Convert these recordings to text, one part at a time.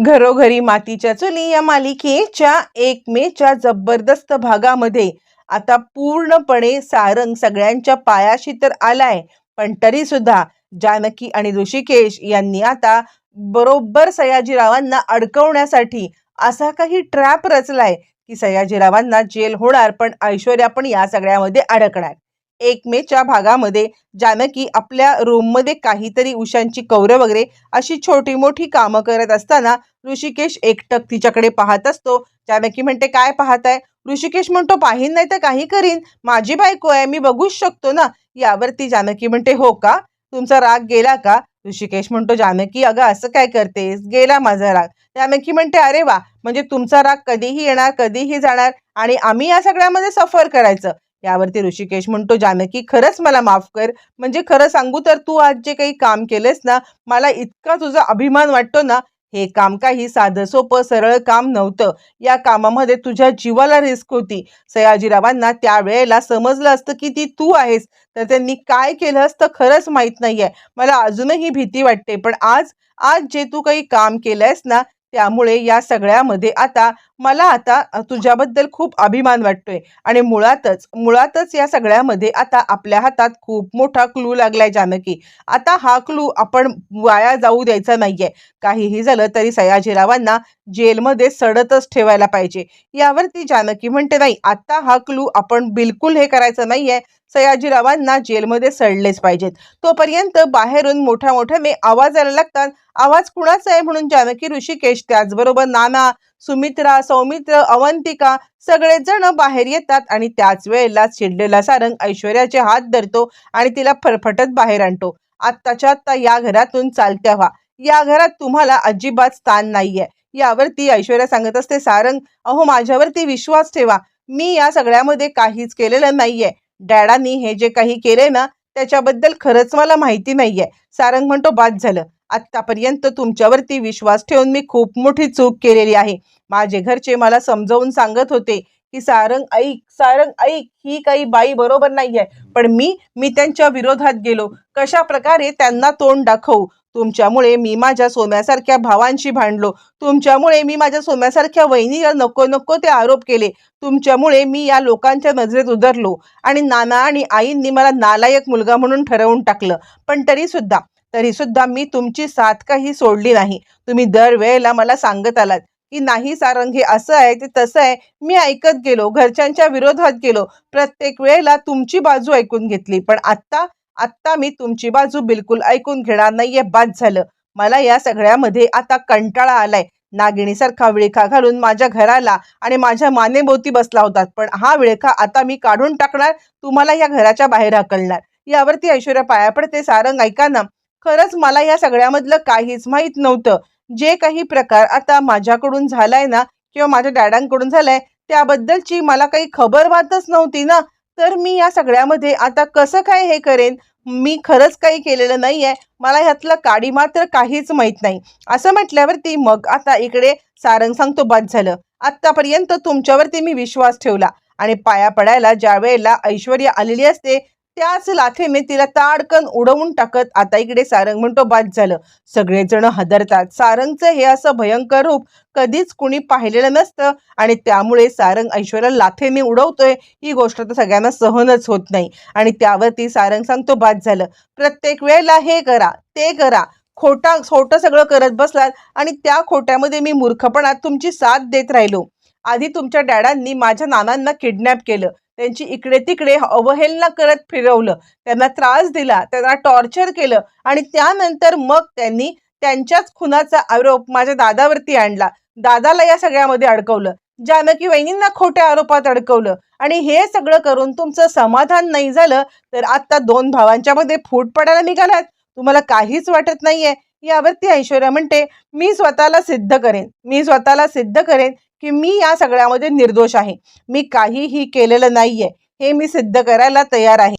घरोघरी मातीच्या चुली या मालिकेच्या एक मेच्या जबरदस्त भागामध्ये आता पूर्णपणे सारंग सगळ्यांच्या पायाशी तर आलाय पण तरी सुद्धा जानकी आणि ऋषिकेश यांनी आता बरोबर सयाजीरावांना अडकवण्यासाठी असा काही ट्रॅप रचलाय की सयाजीरावांना जेल होणार पण ऐश्वर्या पण या सगळ्यामध्ये अडकणार. एक मेच्या भागामध्ये जानकी आपल्या रूममध्ये काहीतरी उशांची कौरं वगैरे अशी छोटी मोठी कामं करत असताना ऋषिकेश एकटक तिच्याकडे पाहत असतो. जानकी म्हणते काय पाहताय? ऋषिकेश म्हणतो पाहीन नाही तर काही करीन. माझी बायको आहे मी बघूच शकतो ना. यावरती जानकी म्हणते हो का? तुमचा राग गेला का? ऋषिकेश म्हणतो जानकी अगं असं काय करतेस? गेला माझा राग. जानकी म्हणते अरे वा! म्हणजे तुमचा राग कधीही येणार कधीही जाणार आणि आम्ही या सगळ्यामध्ये सफर करायचं. यावरती ऋषिकेश म्हणतो जानकी खरंच मला माफ कर. म्हणजे खरं सांगू तर तू आज जे काही काम केलेस ना मला इतका तुझा अभिमान वाटतो ना हे काम काही साधं सोपं सरळ काम नव्हतं. या कामामध्ये तुझ्या जीवाला रिस्क होती. सयाजीरावांना त्यावेळेला समजलं असतं की ती तू आहेस. तर त्यांनी काय केलं असतं खरंच माहीत नाहीये. मला अजूनही भीती वाटते. पण आज आज जे तू काही काम केलंयस ना त्यामुळे या सगळ्यामध्ये आता मला आता तुझ्याबद्दल खूप अभिमान वाटतोय. आणि मुळातच मुळातच या सगळ्यामध्ये आता आपल्या हातात खूप मोठा क्लू लागलाय जानकी. आता हा क्लू आपण वाया जाऊ द्यायचा नाहीये. काहीही झालं तरी सयाजीरावांना जेलमध्ये सडतच ठेवायला पाहिजे. यावरती जानकी म्हणते नाही आता हा क्लू आपण बिलकुल हे करायचं नाहीये. सयाजीरावांना जेलमध्ये सडलेच पाहिजेत. तोपर्यंत बाहेरून मोठ्या मोठ्याने आवाज यायला लागतात. आवाज कुणाचा आहे म्हणून जानकी ऋषिकेश त्याचबरोबर नाना सुमित्रा सौमित्र अवंतिका सगळेजण बाहेर येतात आणि त्याच वेळेला चिडलेला सारंग ऐश्वर्याचे हात धरतो आणि तिला फरफटत बाहेर आणतो. आत्ताच्या आत्ता या घरातून चालत्या व्हा. या घरात तुम्हाला अजिबात स्थान नाहीये. यावरती ऐश्वर्या सांगत असते सारंग अहो माझ्यावरती विश्वास ठेवा. मी या सगळ्यामध्ये काहीच केलेलं नाहीये. डॅडांनी हे जे काही केले ना त्याच्याबद्दल खरंच मला माहिती नाहीये. सारंग म्हणतो बाद झालं. आत्तापर्यंत तुमच्यावरती विश्वास ठेवून मी खूप मोठी चूक केलेली आहे. माझे घरचे मला समजावून सांगत होते की सारंग ऐक सारंग ऐक. ही काही बाई बरोबर नाहीये. पण मी मी त्यांच्या विरोधात गेलो. कशा प्रकारे त्यांना तोंड दाखवू? तुमच्यामुळे मी माझ्या सोम्यासारख्या भावांशी भांडलो. तुमच्यामुळे मी माझ्या सोम्यासारख्या वहिनीला नको नको ते आरोप केले. तुमच्यामुळे मी या लोकांच्या नजरेत उतरलो आणि नाना आणि आईंनी मला नालायक मुलगा म्हणून ठरवून टाकलं. पण तरीसुद्धा तरीसुद्धा मी तुमची साथ काही सोडली नाही. तुम्ही दरवेळेला मला सांगत आलात की नाही सारंग हे असं आहे ते तसं आहे. मी ऐकत गेलो घरच्यांच्या विरोधात गेलो. प्रत्येक वेळेला तुमची बाजू ऐकून घेतली. पण आत्ता आत्ता मी तुमची बाजू बिलकुल ऐकून घेणार नाहीये बाद झालं. मला या सगळ्यामध्ये आता कंटाळा आलाय. नागिणीसारखा विळखा घालून माझ्या घराला आणि माझ्या मानेभोवती बसला होता पण हा विळखा आता मी काढून टाकणार तुम्हाला या घराच्या बाहेर हकलणार यावरती ऐश्वर्या पाया पडते सारंग ऐका ना. खरंच मला या सगळ्यामधलं काहीच माहीत नव्हतं. जे काही प्रकार आता माझ्याकडून झालाय ना किंवा माझ्या डॅडांकडून झालाय त्याबद्दलची मला काही खबर बातच नव्हती ना. तर मी या सगळ्यामध्ये आता कसं काय हे करेन? मी खरंच काही केलेलं नाही आहे मला ह्यातलं काडी मात्र काहीच माहीत नाही. असं म्हटल्यावरती मग आता इकडे सारंग सांगतो बाद झालं. आत्तापर्यंत तुमच्यावरती मी विश्वास ठेवला आणि पाया पडायला ज्या वेळेला ऐश्वर्या आलेली असते त्याच लाथेने तिला ताडकन उडवून टाकत आता इकडे सारंग म्हणतो बाद झालं. सगळेजण हादरतात. सारंगचं हे असं भयंकर रूप कधीच कुणी पाहिलेलं नसतं आणि त्यामुळे सारंग ऐश्वर्या लाथेने उडवतोय ही गोष्ट तर सगळ्यांना सहनच होत नाही. आणि त्यावरती सारंग सांगतो बाद झालं. प्रत्येक वेळेला हे करा ते करा. खोटा खोटं सगळं करत बसलात आणि त्या खोट्यामध्ये मी मूर्खपणात तुमची साथ देत राहिलो. आधी तुमच्या डॅडांनी माझ्या नानांना किडनॅप केलं. त्यांची इकडे तिकडे अवहेलना करत फिरवलं. त्यांना त्रास दिला त्यांना टॉर्चर केलं आणि त्यानंतर मग त्यांनी त्यांच्याच खुनाचा आरोप माझ्या दादावरती आणला. दादाला या सगळ्यामध्ये अडकवलं. जानकी वहिनींना खोट्या आरोपात अडकवलं. आणि हे सगळं करून तुमचं समाधान नाही झालं तर आता दोन भावांच्या मध्ये फूट पडायला निघालात. तुम्हाला काहीच वाटत नाहीये. यावरती ऐश्वर्या म्हणते मी स्वतःला सिद्ध करेन. मी स्वतःला सिद्ध करेन. की मी या सगळ्यामध्ये निर्दोष आहे. मी काहीही केलेलं नाहीये. हे मी सिद्ध करायला तयार आहे.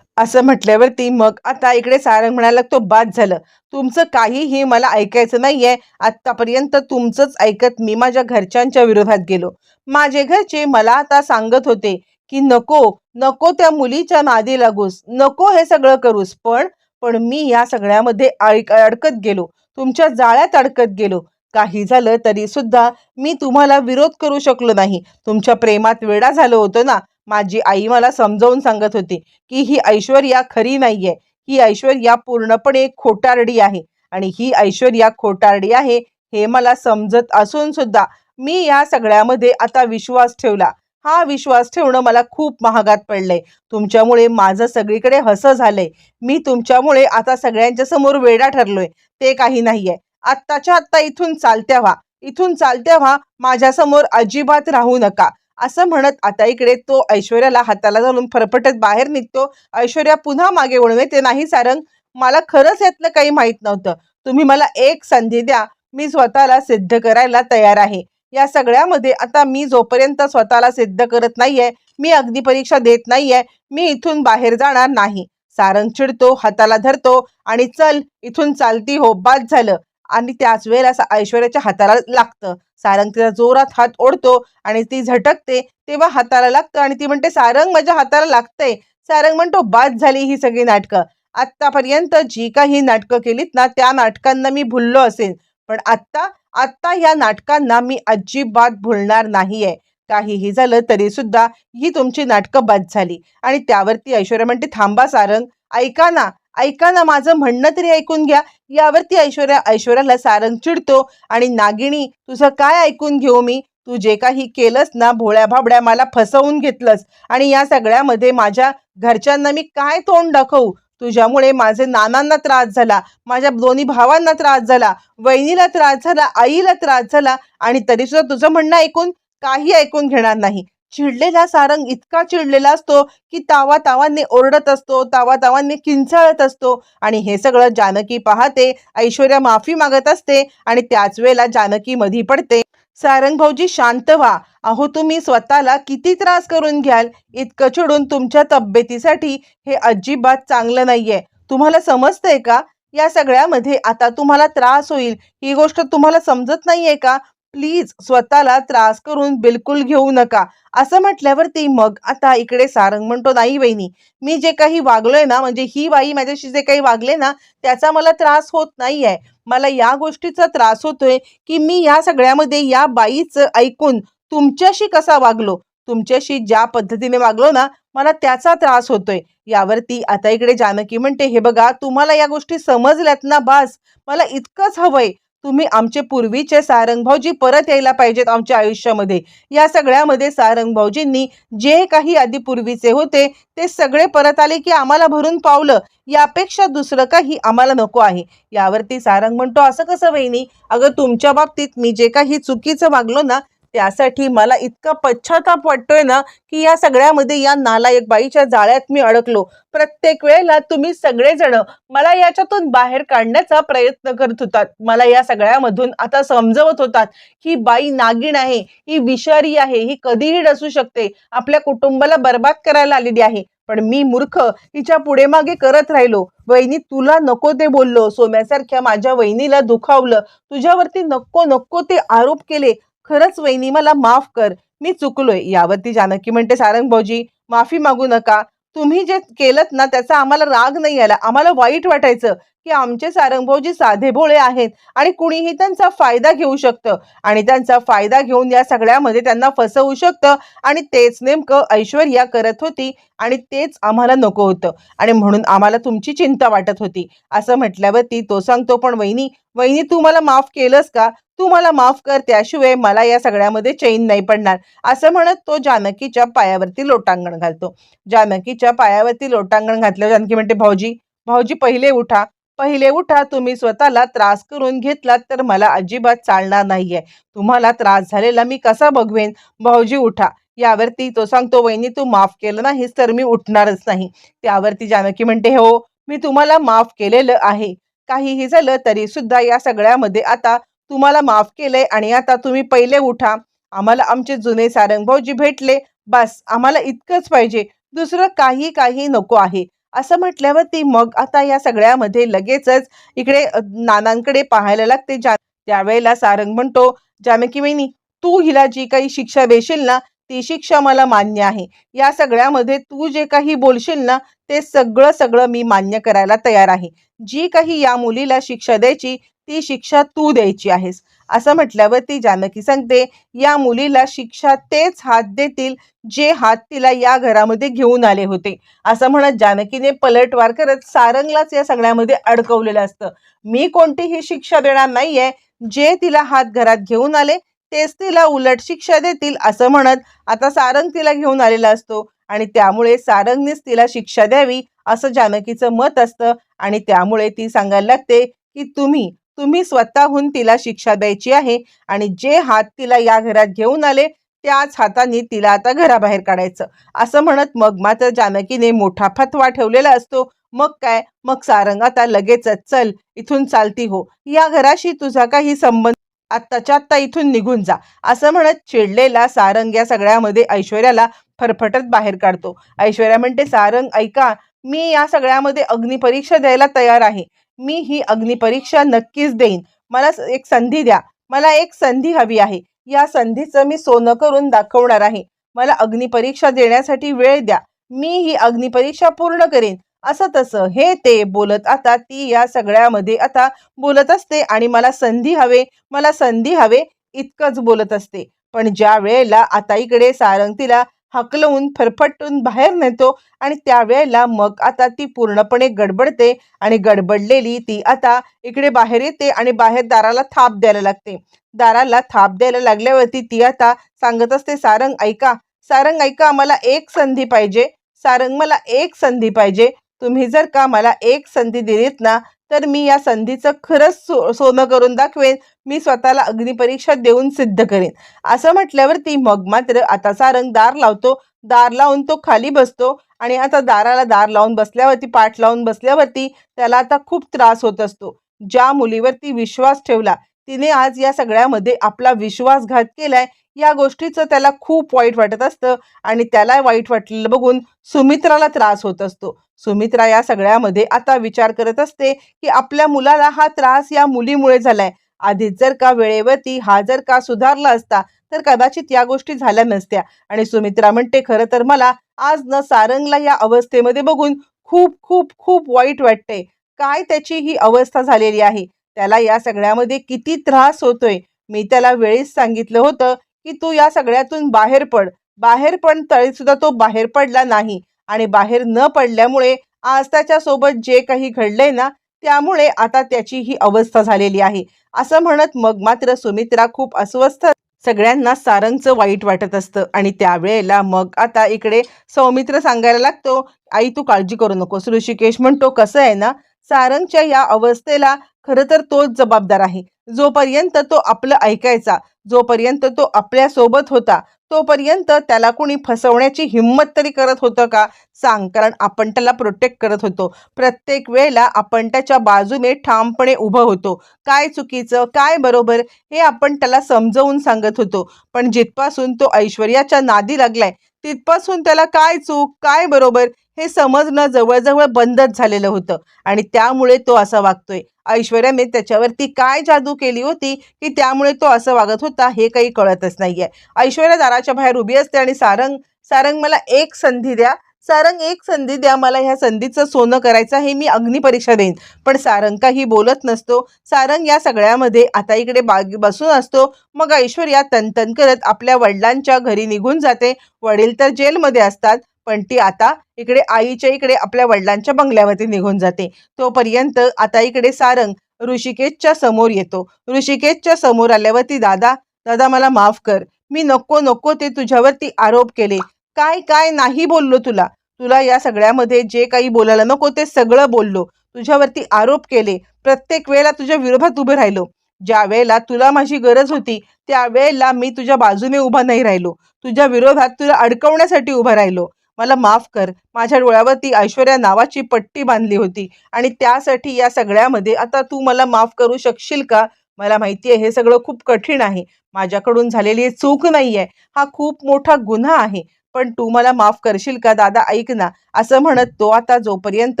असं म्हटल्यावरती मग आता इकडे सारंग म्हणायला तो बाद झालं. तुमचं काहीही मला ऐकायचं नाहीये. आत्तापर्यंत तुमचंच ऐकत मी माझ्या घरच्यांच्या विरोधात गेलो. माझे घरचे मला आता सांगत होते की नको नको त्या मुलीच्या नादी लागूस. नको हे सगळं करूस. पण पण मी या सगळ्यामध्ये अडकत गेलो. तुमच्या जाळ्यात अडकत गेलो. काही झालं तरी सुद्धा मी तुम्हाला विरोध करू शकलो नाही. तुमच्या प्रेमात वेडा झालो होतो ना. माझी आई मला समजावून सांगत होती की ही ऐश्वर्या खरी नाहीये. ही ऐश्वर्या पूर्णपणे खोटारडी आहे. आणि ही ऐश्वर्या खोटारडी आहे हे मला समजत असून सुद्धा मी या सगळ्यामध्ये आता विश्वास ठेवला. हा विश्वास ठेवणं मला खूप महागात पडलंय. तुमच्यामुळे माझं सगळीकडे हसं झालंय. मी तुमच्यामुळे आता सगळ्यांच्या समोर वेडा ठरलोय. ते काही नाहीये. आत्ताच्या आत्ता इथून चालत्या व्हा. इथून चालत्या व्हा माझ्यासमोर अजिबात राहू नका. असं म्हणत आता इकडे तो ऐश्वर्याला हाताला घालून फरफटत बाहेर निघतो. ऐश्वर्या पुन्हा मागे वळवे ते नाही सारंग मला खरंच यातलं काही माहीत नव्हतं. तुम्ही मला एक संधी द्या. मी स्वतःला सिद्ध करायला तयार आहे. या सगळ्यामध्ये आता मी जोपर्यंत स्वतःला सिद्ध करत नाहीये मी अगदी परीक्षा देत नाहीये मी इथून बाहेर जाणार नाही. सारंग चिडतो हाताला धरतो आणि चल इथून चालती हो बाद झालं. आणि त्याच वेळेला असं ऐश्वर्याच्या हाताला लागतं. सारंग तिचा जोरात हात ओढतो आणि ती झटकते तेव्हा हाताला लागतं आणि ती म्हणते सारंग माझ्या हाताला लागतंय. सारंग म्हणतो बाद झाली ही सगळी नाटकं. आत्तापर्यंत जी काही नाटकं केलीत ना त्या नाटकांना मी भुललो असेल. पण आत्ता आत्ता ह्या नाटकांना मी अजिबात भुलणार नाहीये. काहीही झालं तरी सुद्धा ही तुमची नाटकं बाद झाली. आणि त्यावरती ऐश्वर्या म्हणते थांबा सारंग ऐका ना. ऐका ना माझं म्हणणं तरी ऐकून घ्या. यावरती ऐश्वर्या ऐश्वर्याला सारंग चिडतो आणि नागिणी तुझं काय ऐकून घेऊ मी? तू जे काही केलंस ना भोळ्या भाबड्या मला फसवून घेतलंस. आणि या सगळ्यामध्ये माझ्या घरच्यांना मी काय तोंड दाखवू? तुझ्यामुळे माझे नानांना त्रास झाला माझ्या दोन्ही भावांना त्रास झाला वहिनीला त्रास झाला आईला त्रास झाला आणि तरी सुद्धा तुझं म्हणणं ऐकून काही ऐकून घेणार नाही. चिडलेला सारंग इतका चिडलेला असतो की तावा तावांनी ओरडत असतो तावा तावांनी किंचाळत असतो. आणि हे सगळं जानकी पाहते ऐश्वर्या माफी मागत असते आणि त्याच वेळेला जानकी मधी पडते. सारंग भाऊजी शांत व्हा. अहो तुम्ही स्वतःला किती त्रास करून घ्याल? इतकं चिडून तुमच्या तब्येतीसाठी हे अजिबात चांगलं नाहीये. तुम्हाला समजतंय का? या सगळ्यामध्ये आता तुम्हाला त्रास होईल. ही गोष्ट तुम्हाला समजत नाहीये का? प्लीज स्वतःला त्रास करून बिलकुल घेऊ नका. असं म्हटल्यावरती मग आता इकडे सारंग म्हणतो नाही वहिनी मी जे काही वागलोय ना म्हणजे ही बाई माझ्याशी जे काही वागले ना त्याचा मला त्रास होत नाही आहे मला या गोष्टीचा त्रास होतोय की मी या सगळ्यामध्ये या बाईचं ऐकून तुमच्याशी कसा वागलो? तुमच्याशी ज्या पद्धतीने वागलो ना मला त्याचा त्रास होतोय. यावरती आता इकडे जानकी म्हणते हे बघा तुम्हाला या गोष्टी समजल्यात ना बास. मला इतकंच हवंय. तुम्ही आमचे पूर्वीचे सारंग भाऊजी परत यायला पाहिजेत आमच्या आयुष्यामध्ये. या सगळ्यामध्ये सारंग भाऊजींनी जे काही आधी पूर्वीचे होते ते सगळे परत आले की आम्हाला भरून पावलं. यापेक्षा दुसरं काही आम्हाला नको आहे. यावरती सारंग म्हणतो असं कसं वहिनी? अगं तुमच्या बाबतीत मी जे काही चुकीचं वागलो ना त्यासाठी मला इतका पश्चाताप वाटतोय ना की या सगळ्यामध्ये या नालायक बाईच्या जाळ्यात मी अडकलो. प्रत्येक वेळेला तुम्ही सगळेजण मला याच्यातून बाहेर काढण्याचा प्रयत्न करत होतात. मला या सगळ्यामधून आता समजवत होतात ही बाई नागिण आहे ही विषारी आहे ही कधीही डसू शकते. आपल्या कुटुंबाला बर्बाद करायला आलेली आहे. पण मी मूर्ख तिच्या पुढे मागे करत राहिलो. वहिनी तुला नको ते बोललो. सोम्यासारख्या माझ्या वहिनीला दुखावलं. तुझ्यावरती नको नको ते आरोप केले. खरंच वहिनी मला माफ कर. मी चुकलोय. यावरती जानकी म्हणते सारंग भाऊजी माफी मागू नका. तुम्ही जे केलं ना त्याचा आम्हाला राग नाही आला. आम्हाला वाईट वाटायचं. की आमचे सारंगभाऊजी साधे भोळे आहेत आणि कुणीही त्यांचा फायदा घेऊ शकतं. आणि त्यांचा फायदा घेऊन या सगळ्यामध्ये त्यांना फसवू शकतं. आणि तेच नेमकं ऐश्वर्या करत होती आणि तेच आम्हाला नको होतं. आणि म्हणून आम्हाला तुमची चिंता वाटत होती. असं म्हटल्यावरती तो सांगतो पण वहिनी वहिनी तू मला माफ केलंस का? तू मला माफ कर त्याशिवाय मला या सगळ्यामध्ये चैन नाही पडणार. असं म्हणत तो जानकीच्या पायावरती लोटांगण घालतो. जानकीच्या पायावरती लोटांगण घातल्यावर जानकी म्हणते भाऊजी भाऊजी पहिले उठा. पहिले उठा तुम्ही स्वतःला त्रास करून घेतलात तर मला अजिबात चालणार नाहीये. तुम्हाला त्रास झालेला मी कसा बघवेन? भाऊजी उठा. यावरती तो सांगतो वहिनी तू माफ केलं नाहीस तर मी उठणारच नाही. त्यावरती जानकी म्हणते हो मी तुम्हाला माफ केलेलं आहे. काहीही झालं तरी सुद्धा या सगळ्यामध्ये आता तुम्हाला माफ केलंय आणि आता तुम्ही पहिले उठा. आम्हाला आमचे जुने सारंग भाऊजी भेटले. बस आम्हाला इतकंच पाहिजे. दुसरं काही काही नको आहे. असं म्हटल्यावरती मग आता या सगळ्यामध्ये लगेचच इकडे नानांकडे पाहायला लागते. ज्या त्यावेळेला सारंग म्हणतो जानकी वहिनी तू हिला जी काही शिक्षा देशील ना ती शिक्षा मला मान्य आहे. या सगळ्यामध्ये तू जे काही बोलशील ना ते सगळं सगळं मी मान्य करायला तयार आहे. जी काही या मुलीला शिक्षा द्यायची ती शिक्षा तू द्यायची आहेस. असं म्हटल्यावर ती जानकी सांगते या मुलीला शिक्षा तेच हात देतील जे हात तिला या घरामध्ये घेऊन आले होते. असं म्हणत जानकीने पलटवार करत सारंगलाच या सगळ्यामध्ये अडकवलेलं असतं. मी कोणतीही शिक्षा देणार नाहीये. जे तिला हात घरात घेऊन आले तेच तिला उलट शिक्षा देतील असं म्हणत आता सारंग तिला घेऊन आलेला असतो. आणि त्यामुळे सारंगनेच तिला शिक्षा द्यावी असं जानकीचं मत असतं. आणि त्यामुळे ती सांगायला लागते की तुम्ही तुम्ही स्वतःहून तिला शिक्षा द्यायची आहे आणि जे हात तिला या घरात घेऊन आले त्याच हाताने तिला आता घराबाहेर काढायचं. असं म्हणत मग मात्र जानकीने मोठा फतवा ठेवलेला असतो. मग काय? मग सारंग आता लगेचच चल इथून चालती हो. या घराशी तुझा काही संबंध आत्ताच्या आत्ता इथून निघून जा. असं म्हणत चिडलेला सारंग या सगळ्यामध्ये ऐश्वर्याला फरफटत बाहेर काढतो. ऐश्वर्या म्हणते सारंग ऐका मी या सगळ्यामध्ये अग्निपरीक्षा द्यायला तयार आहे. मी ही अग्निपरीक्षा नक्कीच देईन. मला स- एक संधी द्या. मला एक संधी हवी आहे. या संधीचं मी सोनं करून दाखवणार आहे. मला अग्निपरीक्षा देण्यासाठी वेळ द्या. मी ही अग्निपरीक्षा पूर्ण करेन. असं तसं हे ते बोलत आता ती या सगळ्यामध्ये आता बोलत असते आणि मला संधी हवे. मला संधी हवे इतकंच बोलत असते. पण ज्या वेळेला आता इकडे सारंग तिला हकलवून फरफटून बाहेर नेतो आणि त्यावेळेला मग आता ती पूर्णपणे गडबडते आणि गडबडलेली ती आता इकडे बाहेर येते आणि बाहेर दाराला थाप द्यायला लागते. दाराला थाप द्यायला लागल्यावरती ती आता सांगत असते सारंग ऐका सारंग ऐका मला एक संधी पाहिजे सारंग मला एक संधी पाहिजे तुम्ही जर का मला एक संधी दिलीत ना तर मी या संधीचं खरंच सो सोनं करून दाखवेन. मी स्वतःला अग्निपरीक्षा देऊन सिद्ध करेन. असं म्हटल्यावरती मग मात्र आता सारंग दार लावतो. दार लावून तो खाली बसतो आणि आता दाराला दार लावून बसल्यावरती पाठ लावून बसल्यावरती त्याला आता खूप त्रास होत असतो. ज्या मुलीवरती विश्वास ठेवला तिने आज या सगळ्यामध्ये आपला विश्वासघात केलाय. या गोष्टीचं त्याला खूप वाईट वाटत असतं आणि त्याला वाईट वाटलेलं बघून सुमित्राला त्रास होत असतो. सुमित्रा या सगळ्यामध्ये आता विचार करत असते की आपल्या मुलाला हा त्रास या मुलीमुळे झालाय. आधीच जर का वेळेवरती हा जर का सुधारला असता तर कदाचित या गोष्टी झाल्या नसत्या. आणि सुमित्रा म्हणते खरं तर मला आज न सारंगला या अवस्थेमध्ये बघून खूप खूप खूप वाईट वाटते काय त्याची ही अवस्था झालेली आहे? त्याला या सगळ्यामध्ये किती त्रास होतोय? मी त्याला वेळीच सांगितलं होतं की तू या सगळ्यातून बाहेर पड. बाहेर पण तरी सुद्धा तो बाहेर पडला नाही. आणि बाहेर न पडल्यामुळे आज त्याच्यासोबत जे काही घडलंय ना त्यामुळे आता त्याची ही अवस्था झालेली आहे. असं म्हणत मग मात्र सुमित्रा खूप अस्वस्थ. सगळ्यांना सारंगचं वाईट वाटत असतं. आणि त्यावेळेला मग आता इकडे सौमित्र सांगायला लागतो आई तू काळजी करू नकोस. ऋषिकेश म्हणतो कसं आहे ना सारंगच्या या अवस्थेला खरं तर तोच जबाबदार आहे. जोपर्यंत तो आपलं ऐकायचा जोपर्यंत तो आपल्यासोबत होता तोपर्यंत त्याला कोणी फसवण्याची हिंमत तरी करत होतं का? सांग कारण आपण त्याला प्रोटेक्ट करत होतो. प्रत्येक वेळेला आपण त्याच्या बाजूने ठामपणे उभं होतो. काय चुकीचं काय बरोबर हे आपण त्याला समजवून सांगत होतो. पण जिथपासून तो ऐश्वर्याच्या नादी लागलाय तिथपासून त्याला काय चूक काय बरोबर हे समजणं जवळजवळ बंदच झालेलं होतं. आणि त्यामुळे तो असा वागतोय. ऐश्वर्याने त्याच्यावरती काय जादू केली होती की त्यामुळे तो असं वागत होता हे काही कळतच नाहीये. ऐश्वर्या दाराच्या बाहेर उभी असते आणि सारंग सारंग मला एक संधी द्या. सारंग एक संधी द्या मला ह्या संधीचं सोनं करायचं आहे मी अग्निपरीक्षा देईन. पण सारंग काही बोलत नसतो. सारंग या सगळ्यामध्ये आता इकडे बाग बसून असतो. मग ऐश्वर्या तनतन करत आपल्या वडिलांच्या घरी निघून जाते. वडील तर जेलमध्ये असतात पण ती आता इकडे आईच्या इकडे आपल्या वडिलांच्या बंगल्यावरती निघून जाते. तोपर्यंत आता इकडे सारंग ऋषिकेशच्या समोर येतो. ऋषिकेशच्या समोर आल्यावरती दादा दादा मला माफ कर. मी नको नको ते तुझ्यावरती आरोप केले. काय काय नाही बोललो तुला. तुला या सगळ्यामध्ये जे काही बोलायला नको ते सगळं बोललो. तुझ्यावरती आरोप केले. प्रत्येक वेळेला तुझ्या विरोधात उभे राहिलो. ज्या वेळेला तुला माझी गरज होती त्या वेळेला मी तुझ्या बाजूने उभा नाही राहिलो. तुझ्या विरोधात तुला अडकवण्यासाठी उभा राहिलो. मला माफ कर. माझ्या डोळ्यावरती ऐश्वर्या नावाची पट्टी बांधली होती. आणि त्यासाठी या सगळ्यामध्ये आता तू मला माफ करू शकशील का? मला माहिती आहे हे सगळं खूप कठीण आहे. माझ्याकडून झालेली चूक नाही आहे हा खूप मोठा गुन्हा आहे. पण तू मला माफ करशील का दादा? ऐक ना असं म्हणत तो आता जोपर्यंत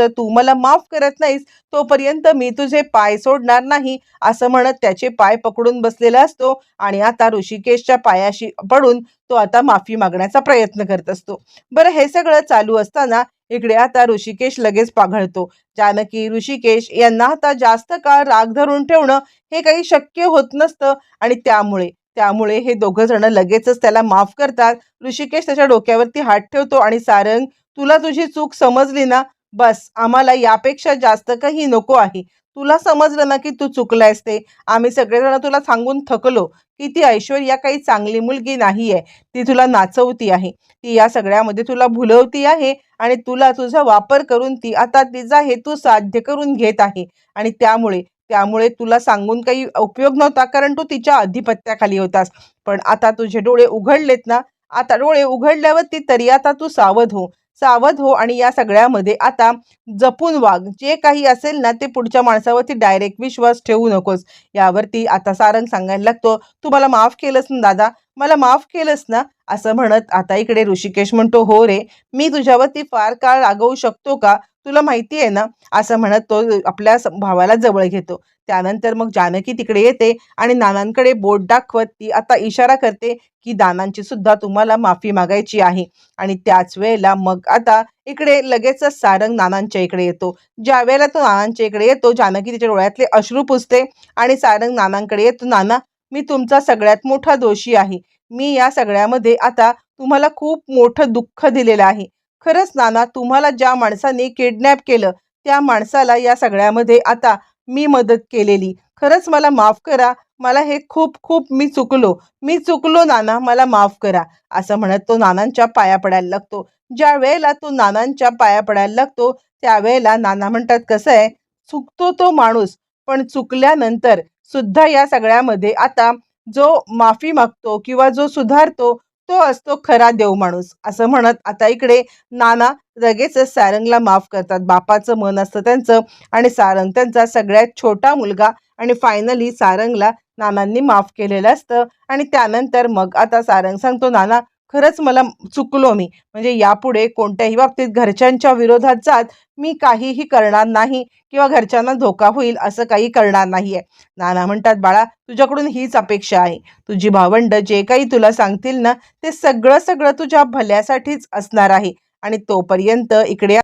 तू मला माफ करत नाहीस तोपर्यंत मी तुझे पाय सोडणार नाही असं म्हणत त्याचे पाय पकडून बसलेला असतो आणि आता ऋषिकेशच्या पायाशी पडून तो आता माफी मागण्याचा प्रयत्न करत असतो. बरं हे सगळं चालू असताना इकडे आता ऋषिकेश लगेच पाघळतो. जानकी ऋषिकेश यांना आता जास्त काळ राग धरून ठेवणं हे काही शक्य होत नसतं आणि त्यामुळे त्यामुळे हे दोघं जण लगेचच त्याला माफ करतात. ऋषिकेश त्याच्या डोक्यावरती हात ठेवतो आणि सारंग तुला तुझी चूक समजली ना? बस आम्हाला यापेक्षा जास्त काही नको आहे. तुला समजलं ना की तू चुकलायस ते? आम्ही सगळेजण तुला सांगून थकलो. की ती ऐश्वर्या काही चांगली मुलगी नाही आहे ती तुला नाचवती आहे. ती या सगळ्यामध्ये तुला भुलवती आहे आणि तुला तुझा वापर करून ती आता तिचा हेतू साध्य करून घेत आहे. आणि त्यामुळे त्यामुळे तुला सांगून काही उपयोग नव्हता कारण तू तिच्या अधिपत्याखाली होतास. पण आता तुझे डोळे उघडलेत ना आता डोळे उघडल्यावरती तरी आता तू सावध हो. सावध हो आणि या सगळ्यामध्ये आता जपून वाग. जे काही असेल ना ते पुढच्या माणसावरती डायरेक्ट विश्वास ठेवू नकोस. यावरती आता सारंग सांगायला लागतो तू मला माफ केलंस ना दादा? मला माफ केलंस ना? असं म्हणत आता इकडे ऋषिकेश म्हणतो हो रे मी तुझ्यावरती फार काळ रागवू शकतो का? तुला माहिती आहे ना असं म्हणत तो आपल्या स- भावाला जवळ घेतो. त्यानंतर मग जानकी तिकडे येते आणि नानांकडे बोट दाखवत ती आता इशारा करते की दानांची सुद्धा तुम्हाला माफी मागायची आहे. आणि त्याच वेळेला मग आता इकडे लगेचच सारंग नानांच्या इकडे येतो. ज्या वेळेला तो नानांच्या इकडे येतो जानकी तिच्या डोळ्यातले अश्रू पुसते आणि सारंग नानांकडे येतो नाना मी तुमचा सगळ्यात मोठा दोषी आहे. मी या सगळ्यामध्ये आता तुम्हाला खूप मोठं दुःख दिलेलं आहे. खरंच नाना तुम्हाला ज्या माणसाने किडनॅप केलं त्या माणसाला या सगळ्यामध्ये आता मी मदत केलेली. खरंच मला माफ करा. मला हे खूप खूप मी चुकलो. मी चुकलो नाना मला माफ करा. असं म्हणत तो नानांच्या पाया पडायला लागतो. ज्या वेळेला तो नानांच्या पाया पडायला लागतो त्यावेळेला नाना म्हणतात कसं आहे? चुकतो तो माणूस पण चुकल्यानंतर सुद्धा या सगळ्यामध्ये आता जो माफी मागतो किंवा जो सुधारतो तो असतो खरा देव माणूस. असं म्हणत आता इकडे नाना लगेचच सारंगला माफ करतात. बापाचं मन असतं त्यांचं आणि सारंग त्यांचा सगळ्यात छोटा मुलगा आणि फायनली सारंगला नानांनी माफ केलेलं असतं आणि त्यानंतर मग आता सारंग सांगतो नाना खरंच मला चुकलो मी. म्हणजे यापुढे कोणत्याही बाबतीत घरच्यांच्या विरोधात जात मी काहीही करणार नाही किंवा घरच्यांना धोका होईल असं काही करणार नाही आहे नाना म्हणतात बाळा तुझ्याकडून हीच अपेक्षा आहे. तुझी भावंड जे काही तुला सांगतील ना ते सगळं सगळं तुझ्या भल्यासाठीच असणार आहे. आणि तोपर्यंत इकडे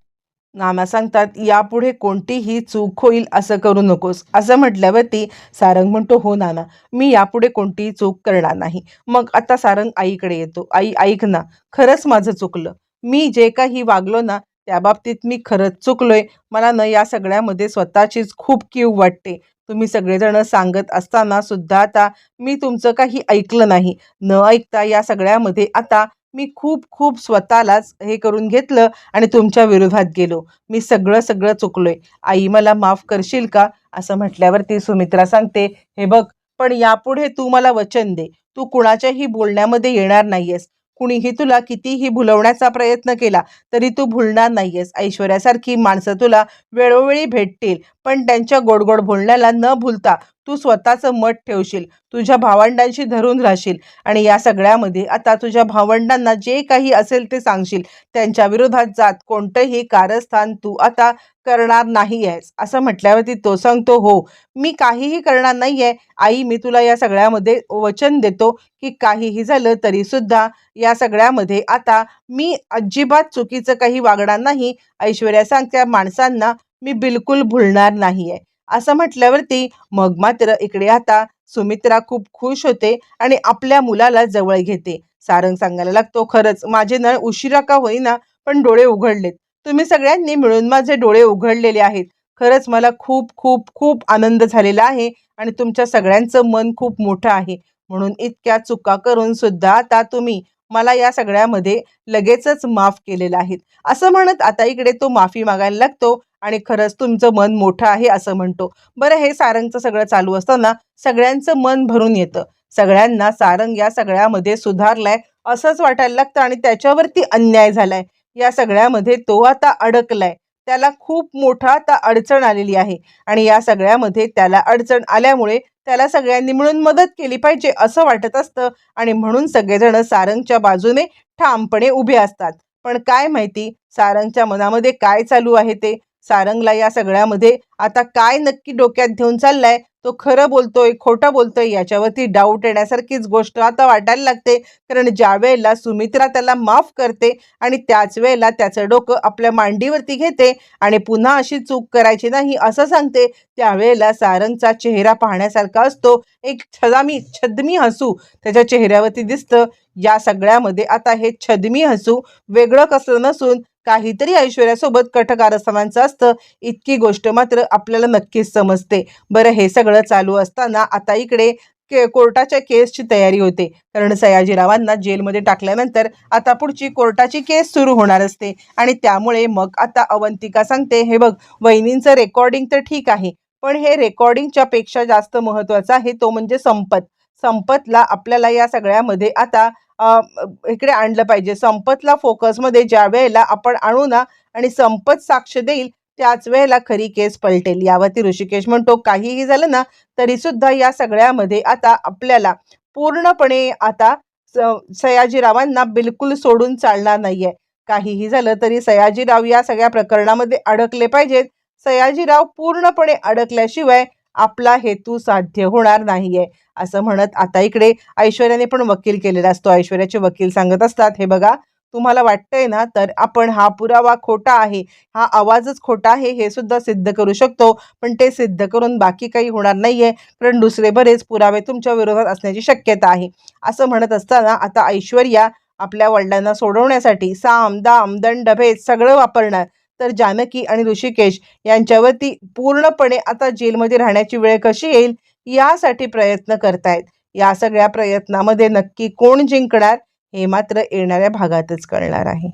नाना सांगतात यापुढे कोणतीही चूक होईल असं करू नकोस. असं म्हटल्यावरती सारंग म्हणतो हो नाना मी यापुढे कोणतीही चूक करणार नाही. मग आता सारंग आईकडे येतो. आई ऐक ना खरंच माझं चुकलं. मी जे काही वागलो ना त्या बाबतीत मी खरंच चुकलोय. मला न या सगळ्यामध्ये स्वतःचीच खूप कीव वाटते. तुम्ही सगळेजण सांगत असताना सुद्धा आता मी तुमचं काही ऐकलं नाही. न ऐकता या सगळ्यामध्ये आता मी खूप खूप स्वतःलाच हे करून घेतलं आणि तुमच्या विरोधात गेलो. मी सगळं सगळं चुकलोय. आई मला माफ करशील का? असं म्हटल्यावर ती सुमित्रा सांगते हे बघ पण यापुढे तू मला वचन दे. तू कुणाच्याही बोलण्यामध्ये येणार नाहीयेस. कुणीही तुला कितीही भुलवण्याचा प्रयत्न केला तरी तू भुलणार नाहीयेस. ऐश्वर्यासारखी माणसं तुला वेळोवेळी भेटतील. पण त्यांच्या गोडगोड बोलण्याला न भूलता तू स्वतःचं मत ठेवशील तुझ्या भावंडांशी धरून राहशील आणि या सगळ्यामध्ये आता तुझ्या भावंडांना जे काही असेल ते सांगशील. त्यांच्या विरोधात जात कोणतंही कारस्थान तू आता करणार नाही आहेस असं म्हटल्यावरती तो सांगतो हो मी काहीही करणार नाही आहे आई मी तुला या सगळ्यामध्ये वचन देतो की काहीही झालं तरी सुद्धा या सगळ्यामध्ये आता मी अजिबात चुकीचं काही वागणार नाही. ऐश्वर्या सांगत्या माणसांना मी बिलकुल भुलणार नाही आहे असं म्हटल्यावरती मग मात्र इकडे आता सुमित्रा खूप खुश होते आणि आपल्या मुलाला जवळ घेते. सारंग सांगायला लागतो खरंच माझे नळ उशिरा का होईना पण डोळे उघडलेत. तुम्ही सगळ्यांनी मिळून माझे डोळे उघडलेले आहेत. खरंच मला खूप खूप खूप आनंद झालेला आहे आणि तुमच्या सगळ्यांचं मन खूप मोठं आहे. म्हणून इतक्या चुका करून सुद्धा आता तुम्ही मला या सगळ्यामध्ये लगेचच माफ केलेलं आहे असं म्हणत आता इकडे तो माफी मागायला लागतो आणि खरंच तुमचं मन मोठं आहे असं म्हणतो. बरं हे सारंगचं सगळं चालू असताना सगळ्यांचं मन भरून येतं. सगळ्यांना सारंग या सगळ्यामध्ये सुधारलाय असंच वाटायला लागतं आणि त्याच्यावरती अन्याय झालाय. या सगळ्यामध्ये तो आता अडकलाय. त्याला खूप मोठा आता अडचण आलेली आहे आणि या सगळ्यामध्ये त्याला अडचण आल्यामुळे त्याला सगळ्यांनी मिळून मदत केली पाहिजे असं वाटत असतं आणि म्हणून सगळेजण सारंगच्या बाजूने ठामपणे उभे असतात. पण काय माहिती सारंगच्या मनामध्ये काय चालू आहे ते? सारंगला या सगळ्यामध्ये आता काय नक्की डोक्यात घेऊन चाललाय तो खरं बोलतोय खोटं बोलतोय याच्यावरती डाऊट येण्यासारखीच गोष्ट आता वाटायला लागते. कारण ज्या वेळेला सुमित्रा त्याला माफ करते आणि त्याच वेळेला त्याचं डोकं आपल्या मांडीवरती घेते आणि पुन्हा अशी चूक करायची नाही असं सांगते त्यावेळेला सारंगचा चेहरा पाहण्यासारखा असतो. एक छदामी छदमी हसू त्याच्या चेहऱ्यावरती दिसतं. या सगळ्यामध्ये आता हे छदमी हसू वेगळं कसलं नसून काहीतरी ऐश्वर्यासोबत कटकारस्थानांचं असतं. इतकी गोष्ट मात्र आपल्याला नक्कीच समजते. बरं हे सगळं चालू असताना आता इकडे के कोर्टाच्या केसची तयारी होते. कारण सयाजीरावांना जेलमध्ये टाकल्यानंतर आता पुढची कोर्टाची केस सुरू होणार असते. आणि त्यामुळे मग आता अवंतिका सांगते हे बघ वहिनींचं रेकॉर्डिंग तर ठीक आहे पण हे रेकॉर्डिंगच्या पेक्षा जास्त महत्त्वाचं आहे तो म्हणजे संपत. संपतला आपल्याला या सगळ्यामध्ये आता इकडे आणलं पाहिजे. संपतला फोकसमध्ये ज्या वेळेला आपण आणू ना आणि संपत साक्ष देईल त्याच वेळेला खरी केस पलटेल. यावरती ऋषिकेश म्हणतो काहीही झालं ना तरी सुद्धा या सगळ्यामध्ये आता आपल्याला पूर्णपणे आता स- सयाजीरावांना बिलकुल सोडून चालणार नाहीये. काहीही झालं तरी सयाजीराव या सगळ्या प्रकरणामध्ये अडकले पाहिजेत. सयाजीराव पूर्णपणे अडकल्याशिवाय आपला हेतू साध्य होणार नाहीये असं म्हणत आता इकडे ऐश्वर्याने पण वकील केलेला असतो. ऐश्वर्याचे वकील सांगत असतात हे बघा तुम्हाला वाटतंय ना तर आपण हा पुरावा खोटा आहे हा आवाजच खोटा आहे हे सुद्धा सिद्ध करू शकतो पण ते सिद्ध करून बाकी काही होणार नाहीये कारण दुसरे बरेच पुरावे तुमच्या विरोधात असण्याची शक्यता आहे. असं म्हणत असताना आता ऐश्वर्या आपल्या वडिलांना सोडवण्यासाठी साम दाम दंड भेद सगळं वापरणार. तर जानकी आणि ऋषिकेश यांच्यावरती पूर्णपणे आता जेलमध्ये राहण्याची वेळ कशी येईल यासाठी प्रयत्न करतायत. या सगळ्या प्रयत्नामध्ये नक्की कोण जिंकणार हे मात्र येणाऱ्या भागातच कळणार आहे.